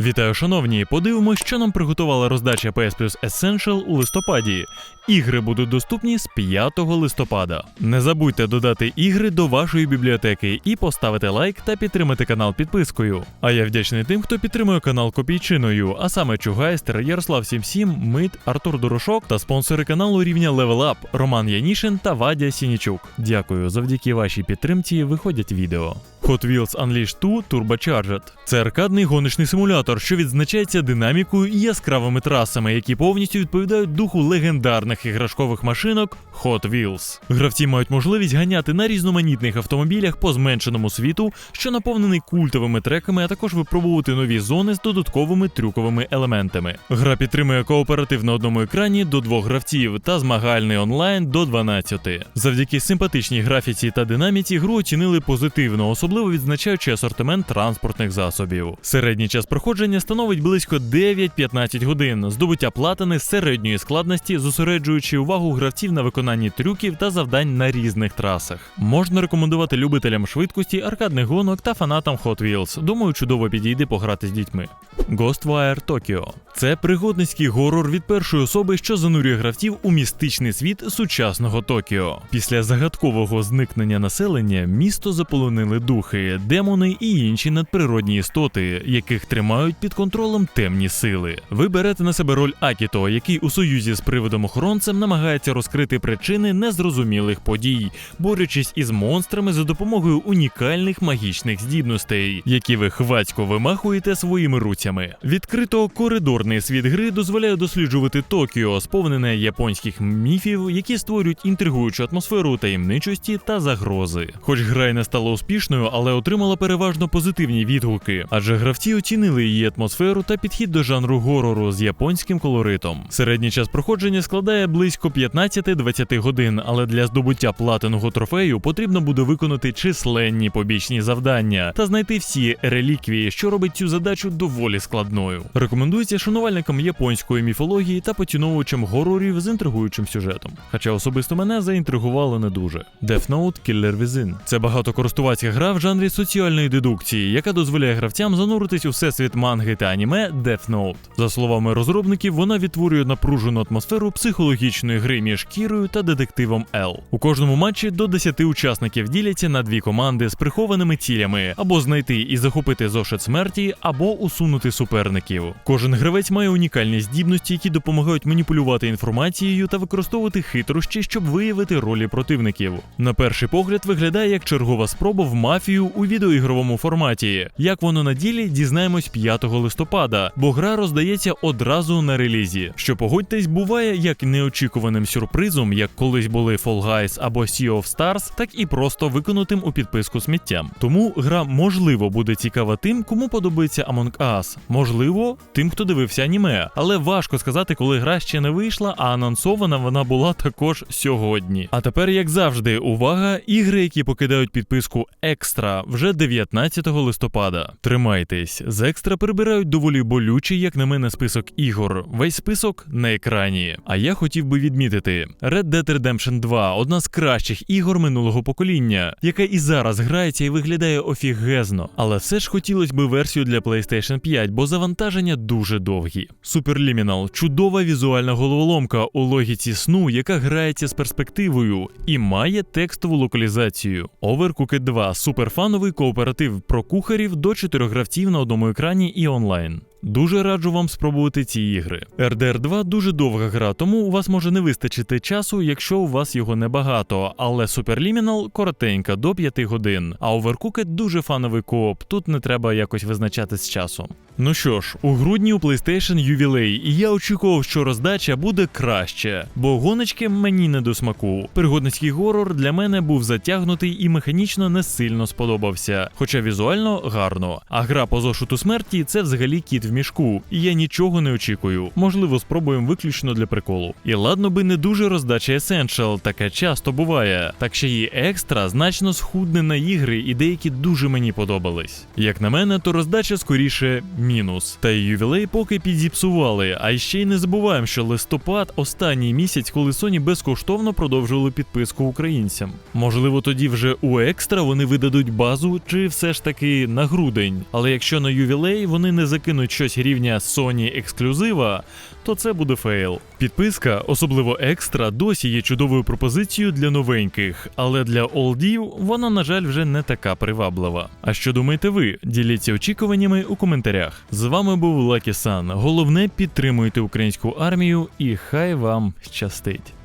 Вітаю, шановні! Подивимось, що нам приготувала роздача PS Plus Essential у листопаді. Ігри будуть доступні з 5 листопада. Не забудьте додати ігри до вашої бібліотеки і поставити лайк та підтримати канал підпискою. А я вдячний тим, хто підтримує канал копійчиною, а саме Чугайстер, Ярослав 77, Мит, Артур Дорошок та спонсори каналу рівня Level Up Роман Янішин та Вадя Сінічук. Дякую, завдяки вашій підтримці виходять відео. Hot Wheels Unleashed 2 Turbocharged – це аркадний гоночний симулятор, що відзначається динамікою і яскравими трасами, які повністю відповідають духу легендарних іграшкових машинок Hot Wheels. Гравці мають можливість ганяти на різноманітних автомобілях по зменшеному світу, що наповнений культовими треками, а також випробувати нові зони з додатковими трюковими елементами. Гра підтримує кооператив на одному екрані до двох гравців та змагальний онлайн до 12. Завдяки симпатичній графіці та динаміці гру оцінили позитивно, особливо відзначаючи асортимент транспортних засобів. Середній час проходження становить близько 9-15 годин. Здобуття платини середньої складності, зосереджуючи увагу гравців на виконанні трюків та завдань на різних трасах. Можна рекомендувати любителям швидкості, аркадних гонок та фанатам Hot Wheels. Думаю, чудово підійде пограти з дітьми. Ghostwire Tokyo – це пригодницький горор від першої особи, що занурює гравців у містичний світ сучасного Токіо. Після загадкового зникнення населення місто заполонили духи, демони і інші надприродні істоти, яких тримають під контролем темні сили. Ви берете на себе роль Акіто, який у союзі з привидом охоронцем намагається розкрити причини незрозумілих подій, борючись із монстрами за допомогою унікальних магічних здібностей, які ви хвацько вимахуєте своїми руцями. Відкрито коридорний світ гри дозволяє досліджувати Токіо, сповнене японських міфів, які створюють інтригуючу атмосферу таємничості та загрози. Хоч гра й не стала успішною, але отримала переважно позитивні відгуки, адже гравці оцінили її атмосферу та підхід до жанру горору з японським колоритом. Середній час проходження складає близько 15-20 годин, але для здобуття платиного трофею потрібно буде виконати численні побічні завдання та знайти всі реліквії, що робить цю задачу доволі складною. Рекомендується шанувальникам японської міфології та поціновувачам горорів з інтригуючим сюжетом. Хоча особисто мене заінтригувало не дуже. Death Note Killer Within – це багатокористувацька гра жанрі соціальної дедукції, яка дозволяє гравцям зануритись у всесвіт манги та аніме Death Note. За словами розробників, вона відтворює напружену атмосферу психологічної гри між Кірою та детективом Л. У кожному матчі до 10 учасників діляться на дві команди з прихованими цілями або знайти і захопити зошит смерті, або усунути суперників. Кожен гравець має унікальні здібності, які допомагають маніпулювати інформацією та використовувати хитрощі, щоб виявити ролі противників. На перший погляд виглядає як чергова спроба в мафію у відеоігровому форматі. Як воно на ділі, дізнаємось 5 листопада, бо гра роздається одразу на релізі. Що погодьтесь, буває як неочікуваним сюрпризом, як колись були Fall Guys або Sea of Stars, так і просто виконутим у підписку сміттям. Тому гра можливо буде цікава тим, кому подобається Among Us, можливо, тим, хто дивився аніме, але важко сказати, коли гра ще не вийшла, а анонсована вона була також сьогодні. А тепер, як завжди, увага, ігри, які покидають підписку екстра вже 19 листопада. Тримайтесь, з екстра прибирають доволі болючий, як на мене, список ігор. Весь список на екрані. А я хотів би відмітити: Red Dead Redemption 2 одна з кращих ігор минулого покоління, яка і зараз грається і виглядає офігезно. Але все ж хотілося б версію для PlayStation 5, бо завантаження дуже довгі. Superliminal – чудова візуальна головоломка у логіці сну, яка грається з перспективою і має текстову локалізацію. Overcooked 2 суперфановий кооператив про кухарів до чотирьох гравців на одному екрані і онлайн. Дуже раджу вам спробувати ці ігри. RDR 2 дуже довга гра, тому у вас може не вистачити часу, якщо у вас його небагато, але Superliminal коротенька до 5 годин. А Overcooked дуже фановий кооп, тут не треба якось визначатись з часом. Ну що ж, у грудні у PlayStation ювілей, і я очікував, що роздача буде краще, бо гоночки мені не до смаку. Пригодницький горор для мене був затягнутий і механічно не сильно сподобався, хоча візуально гарно. А гра по зошиту смерті це взагалі кіт в мішку, і я нічого не очікую. Можливо, спробуємо виключно для приколу. І ладно би не дуже роздача Essential, таке часто буває. Так ще і екстра значно схудне на ігри, і деякі дуже мені подобались. Як на мене, то роздача скоріше мінус. Та й ювілей поки підзіпсували. А ще й не забуваємо, що листопад останній місяць, коли Sony безкоштовно продовжували підписку українцям. Можливо, тоді вже у екстра вони видадуть базу, чи все ж таки на грудень. Але якщо на ювілей вони не закинуть щось рівня Sony ексклюзива, то це буде фейл. Підписка, особливо екстра, досі є чудовою пропозицією для новеньких, але для олдів вона, на жаль, вже не така приваблива. А що думаєте ви? Діліться очікуваннями у коментарях. З вами був Лакі Сан. Головне підтримуйте українську армію і хай вам щастить.